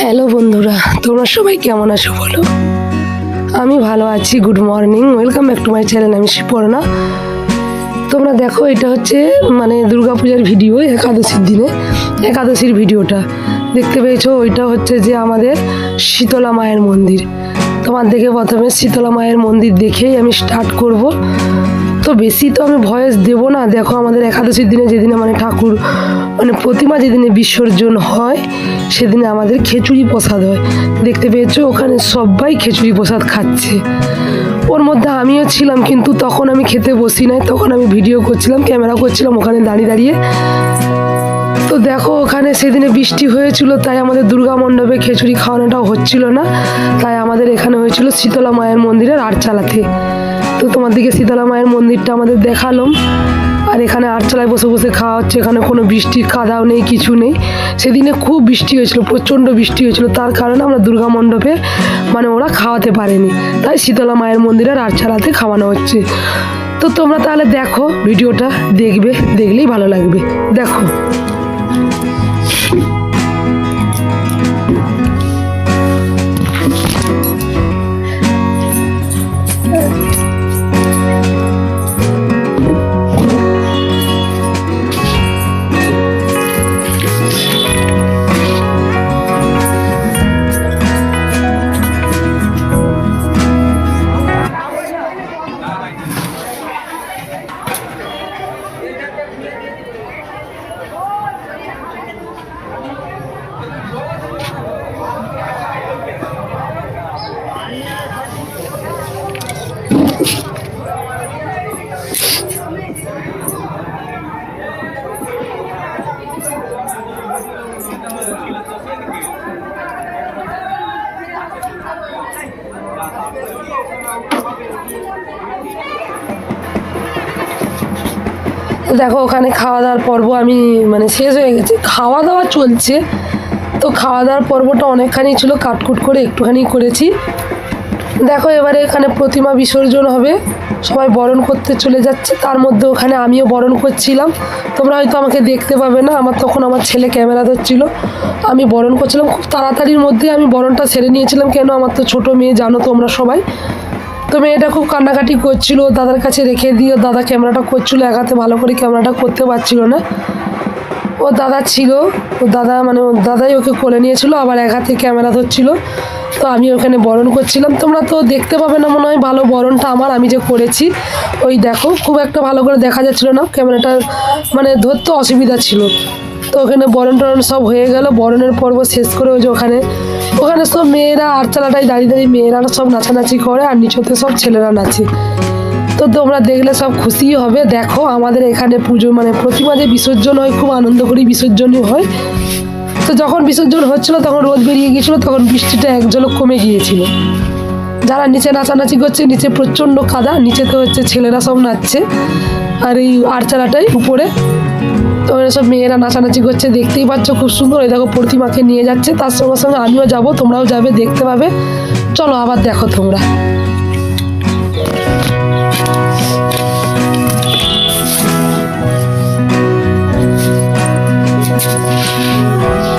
Hello বন্ধুরা, তোমরা সবাই কেমন আছো বলো? আমি ভালো আছি good morning welcome back to my channel আমি শিপর্ণা। তোমরা দেখো, এটা হচ্ছে মানে দুর্গাপূজার ভিডিও একাদশীর দিনে, একাদশীর ভিডিওটা দেখতে পেয়েছ, ওইটা হচ্ছে যে আমাদের শীতলা মায়ের মন্দির। তোমার দেখে প্রথমে শীতলা মায়ের মন্দির দেখেই আমি স্টার্ট করব। তো বেশি তো আমি ভয়েস দেবো না, দেখো আমাদের একাদশীর দিনে যেদিনে মানে ঠাকুর মানে প্রতিমা যেদিনে বিসর্জন হয়, সেদিনে আমাদের খিচুড়ি প্রসাদ হয়। দেখতে পেয়েছ? ওখানে সবাই খিচুড়ি প্রসাদ খাচ্ছে। ওর মধ্যে আমিও ছিলাম, কিন্তু তখন আমি খেতে বসি নাই। তখন আমি ভিডিও করছিলাম, ক্যামেরা করছিলাম, ওখানে দাঁড়িয়ে দাঁড়িয়ে। তো দেখো, ওখানে সেদিনে বৃষ্টি হয়েছিল, তাই আমাদের দুর্গা মণ্ডপে খিচুড়ি খাওয়ানোটাও হচ্ছিল না। তাই আমাদের এখানে হয়েছিল শীতলা মায়ের মন্দিরের আটচালাতে তো তোমাদেরকে শীতলা মায়ের মন্দিরটা আমাদের দেখালাম। আর এখানে আটচালায় বসে বসে খাওয়া হচ্ছে, এখানে কোনো বৃষ্টি, কাদাও নেই, কিছু নেই। সেদিনে খুব বৃষ্টি হয়েছিল, প্রচণ্ড বৃষ্টি হয়েছিল, তার কারণে আমরা দুর্গা মণ্ডপে মানে ওরা খাওয়াতে পারেনি। তাই শীতলা মায়ের মন্দিরে আর আটচালাতে খাওয়ানো হচ্ছে। তো তোমরা তাহলে দেখো, ভিডিওটা দেখবে, দেখলেই ভালো লাগবে। দেখো। দেখো, ওখানে খাওয়া দাওয়ার পর্ব আমি মানে শেষ হয়ে গেছে। খাওয়া দাওয়া চলছে। তো খাওয়া দাওয়ার পর্বটা অনেকখানি ছিল, কাটকুট করে একটুখানি করেছি। দেখো, এবারে এখানে প্রতিমা বিসর্জন হবে। সবাই বরণ করতে চলে যাচ্ছে। তার মধ্যে ওখানে আমিও বরণ করছিলাম। তোমরা হয়তো আমাকে দেখতে পাবে না। আমার তখন আমার ছেলে ক্যামেরা ধরছিল। আমি বরণ করছিলাম। খুব তাড়াতাড়ির মধ্যে আমি বরণটা সেরে নিয়েছিলাম। কেন? আমার তো ছোটো মেয়ে, জানো তোমরা সবাই। তো মেয়েটা খুব কান্নাকাটি করছিল, দাদার কাছে রেখে দিয়ে দাদা ক্যামেরাটা করছিল একাতে ভালো করে ক্যামেরাটা করতে পারছিল না। ও দাদা ছিল ও দাদা মানে দাদাই ওকে কোলে নিয়েছিল, আবার এক হাতে ক্যামেরা ধরছিল। তো আমি ওখানে বরণ করছিলাম। তোমরা তো দেখতে পাবে না মনে হয় ভালো বরণটা আমার, আমি যে করেছি। ওই দেখো, খুব একটা ভালো করে দেখা যাচ্ছিল না, ক্যামেরাটা মানে ধরতে অসুবিধা ছিল। তো ওখানে বরণ টরণ সব হয়ে গেল। বরণের পর্ব শেষ করে ওই যে ওখানে ওখানে সব মেয়েরা আটচালাটায় দাঁড়িয়ে দাঁড়িয়ে মেয়েরা সব নাচানাচি করে, আর নিচতে সব ছেলেরা নাচে। তো তোমরা দেখলে সব খুশি হবে। দেখো, আমাদের এখানে পুজো মানে প্রতিমা যে বিসর্জন হয়, খুব আনন্দ করে বিসর্জনই হয়। তো যখন বিসর্জন হচ্ছিল, তখন রোদ বেরিয়ে গিয়েছিল, তখন বৃষ্টিটা এক কমে গিয়েছিল। যারা নিচে নাচানাচি করছে, নিচে প্রচণ্ড কাদা নিচে তো হচ্ছে ছেলেরা সব নাচছে। আর এই আটচালাটাই উপরে তো ওরা সব মেয়েরা নাচানাচি করছে দেখতেই পাচ্ছ খুব সুন্দর। এই দেখো প্রতিমাকে নিয়ে যাচ্ছে তার সঙ্গে সঙ্গে আমিও যাব তোমরাও যাবে দেখতে পাবে। চলো আবার দেখো তোমরা। Oi,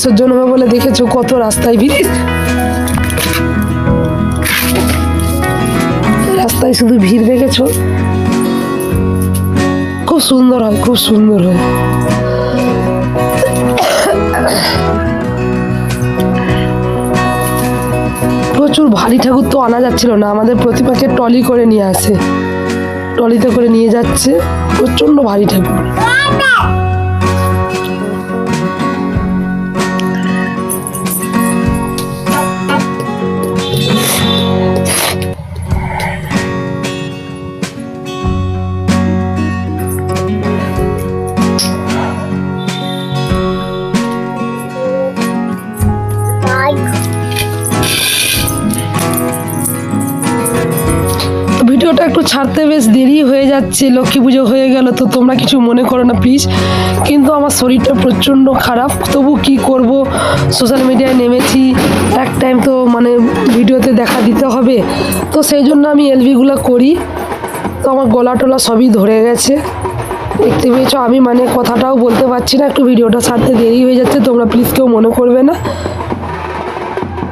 প্রতিমা বিসর্জন হবে বলে দেখেছ কত রাস্তায় ভিড়? রাস্তায় শুধু ভিড় দেখেছ? খুব সুন্দর হয়, খুব সুন্দর হয়। প্রচুর ভারী ঠাকুর তো আনা যাচ্ছিল না, আমাদের প্রতিমাকে টলি করে নিয়ে আসে। টলিতে করে নিয়ে যাচ্ছে, প্রচণ্ড ভারী ঠাকুর। একটু ছাড়তে বেশ দেরি হয়ে যাচ্ছে, লক্ষ্মী পুজো হয়ে গেল, তো তোমরা কিছু মনে করো না প্লিজ কিন্তু আমার শরীরটা প্রচণ্ড খারাপ, তবু কি করব? সোশ্যাল মিডিয়ায় নেমেছি, এক টাইম তো মানে ভিডিওতে দেখা দিতে হবে, তো সেই জন্য আমি এলবিগুলো করি। তো আমার গলা টলা সবই ধরে গেছে। দেখতে পেয়েছ, আমি মানে কথাটাও বলতে পারছি না, একটু ভিডিওটা ছাড়তে দেরি হয়ে যাচ্ছে, তোমরা প্লিজ কেউ মনে করবে না।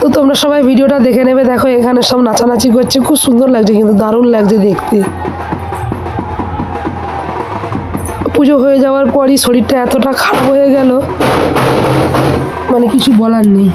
তো তোমরা সবাই ভিডিওটা দেখে নেবে। দেখো, এখানে সব নাচানাচি করছে। খুব সুন্দর লাগছে, কিন্তু দারুণ লাগছে দেখতে। পুজো হয়ে যাওয়ার পরই শরীরটা এতটা খারাপ হয়ে গেল মানে কিছু বলার নেই।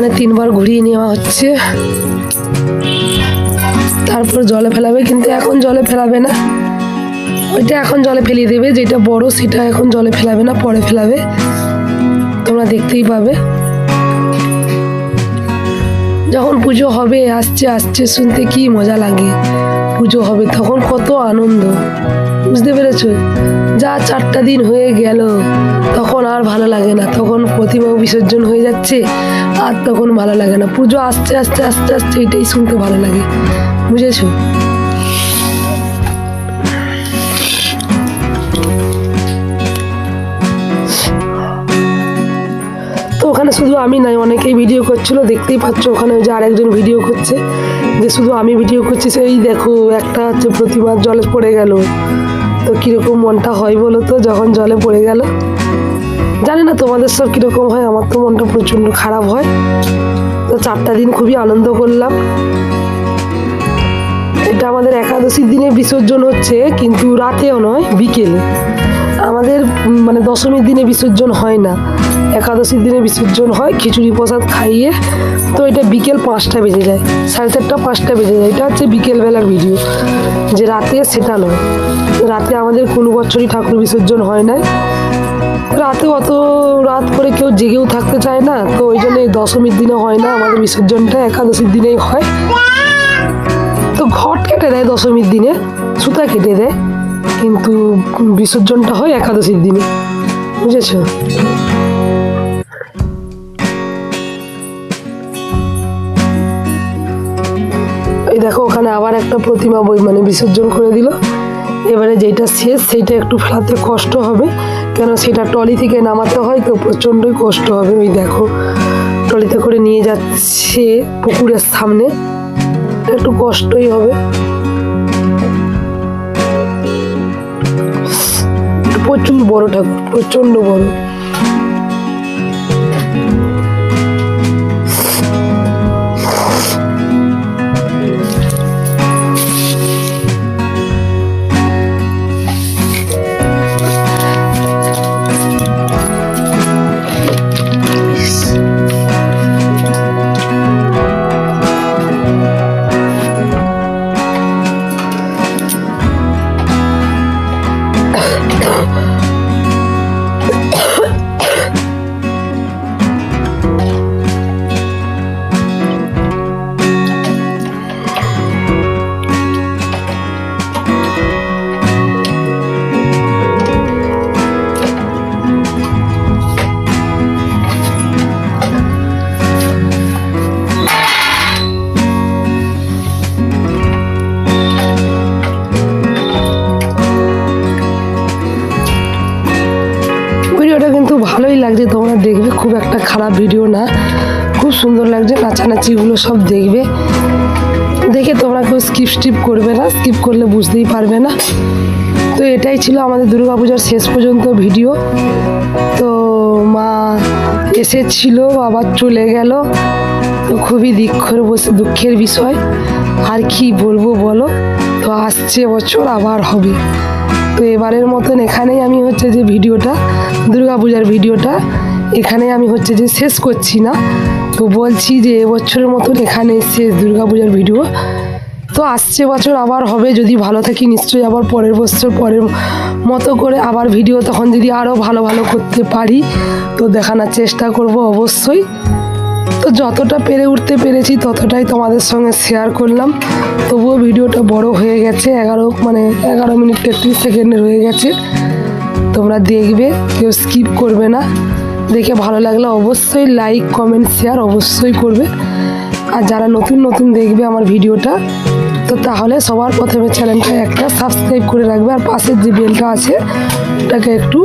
প্রতিমাকে ওখানে তিনবার ঘুরিয়ে নেওয়া হচ্ছে। তারপর জলে ফেলাবে, কিন্তু এখন জলে ফেলাবে না। ওইটা এখন জলে ফেলিয়ে দেবে, যেটা বড় সেটা এখন জলে ফেলাবে না, পরে ফেলাবে। তোমরা দেখতেই পাবে। যখন পুজো হবে, আসছে আসছে, শুনতে কি মজা লাগে। পুজো হবে, তখন কত আনন্দ। বুঝতে পেরেছ? যা চারটা দিন হয়ে গেল, তখন আর ভালো লাগে না। তখন প্রতিমা বিসর্জন হয়ে যাচ্ছে, আর তখন ভালো লাগে না। পুজো আসতে আসতে, আস্তে আস্তে এটাই শুনতে ভালো লাগে। বুঝেছ? ওখানে শুধু আমি নাই অনেকেই ভিডিও করছিল। দেখতেই পাচ্ছ ওখানে যে আরেকজন ভিডিও করছে। যে শুধু আমি ভিডিও করছি, সেই দেখো একটা হচ্ছে প্রতিমার জলে পড়ে গেল। তো কীরকম মনটা হয় বলো তো, যখন জলে পড়ে গেল? জানি না তোমাদের সব কীরকম হয়, আমার তো মনটা প্রচণ্ড খারাপ হয়। তো চারটা দিন খুবই আনন্দ করলাম। এটা আমাদের একাদশীর দিনে বিসর্জন হচ্ছে, কিন্তু রাতেও নয়, বিকেলে। আমাদের মানে দশমীর দিনে বিসর্জন হয় না। একাদশীর দিনে বিসর্জন হয়, খিচুড়ি প্রসাদ খাইয়ে। তো এটা বিকেল পাঁচটা বেজে যায়, সাড়ে চারটা পাঁচটা বেজে যায়। এটা হচ্ছে বিকেলবেলার ভিডিও যে রাতে সেটা নয়। রাতে আমাদের কোনো বছরই ঠাকুর বিসর্জন হয় না রাতে অত রাত করে কেউ জেগেও থাকতে চায় না, তো ওই জন্য দশমীর দিনে হয় না, আমাদের বিসর্জনটা একাদশীর দিনেই হয়। তো ঘট কেটে দেয় দশমীর দিনে, সুতা কেটে দেয়, কিন্তু বিসর্জনটা হয় একাদশীর দিনে। বুঝেছ? দেখো, ওখানে আবার একটা প্রতিমা বই মানে বিসর্জন করে দিল। এবারে যেটা শেষ, সেইটা একটু ফেলাতে কষ্ট হবে, কেন সেটা টলি থেকে নামাতে হয় তো প্রচণ্ডই কষ্ট হবে। ওই দেখো টলিতে করে নিয়ে যাচ্ছে পুকুরের সামনে, একটু কষ্টই হবে। প্রচুর বড় ঠাকুর, প্রচণ্ড বড়। 你懂 খারাপ ভিডিও না, খুব সুন্দর লাগছে নাচানাচিগুলো সব দেখবে। দেখে তোমরা কেউ স্কিপ স্টিপ করবে না স্কিপ করলে বুঝতেই পারবে না। তো এটাই ছিল আমাদের দুর্গা দুর্গাপূজার শেষ পর্যন্ত ভিডিও। তো মা এসেছিল আবার চলে গেল। তো খুবই দুঃখের বসে দুঃখের বিষয়। আর কি বলব বলো? তো আসছে বছর, আবার হবে। তো এবারের মতন এখানেই আমি হচ্ছে যে ভিডিওটা, দুর্গাপূজার ভিডিওটা এখানে আমি হচ্ছে যে শেষ করছি না। তো বলছি যে এবছরের মতন এখানে শেষ দুর্গাপূজার ভিডিও তো আসছে বছর আবার হবে, যদি ভালো থাকি নিশ্চয়ই আবার পরের বছর পরের মতো করে আবার ভিডিও তখন যদি আরও ভালো ভালো করতে পারি, তো দেখানোর চেষ্টা করব অবশ্যই। তো যতটা পেরে উঠতে পেরেছি ততটাই তোমাদের সঙ্গে শেয়ার করলাম। তবুও ভিডিওটা বড় হয়ে গেছে, এগারো মানে এগারো মিনিট তেত্রিশ সেকেন্ডের হয়ে গেছে। তোমরা দেখবে, কেউ স্কিপ করবে না। দেখে ভালো লাগলে অবশ্যই লাইক কমেন্ট শেয়ার অবশ্যই করবে। আর যারা নতুন নতুন দেখবে আমার ভিডিওটা, তো তাহলে সবার প্রথমে চ্যানেলটা একটা সাবস্ক্রাইব করে রাখবে। আর পাশের যে বেলটা আছে, ওটাকে একটু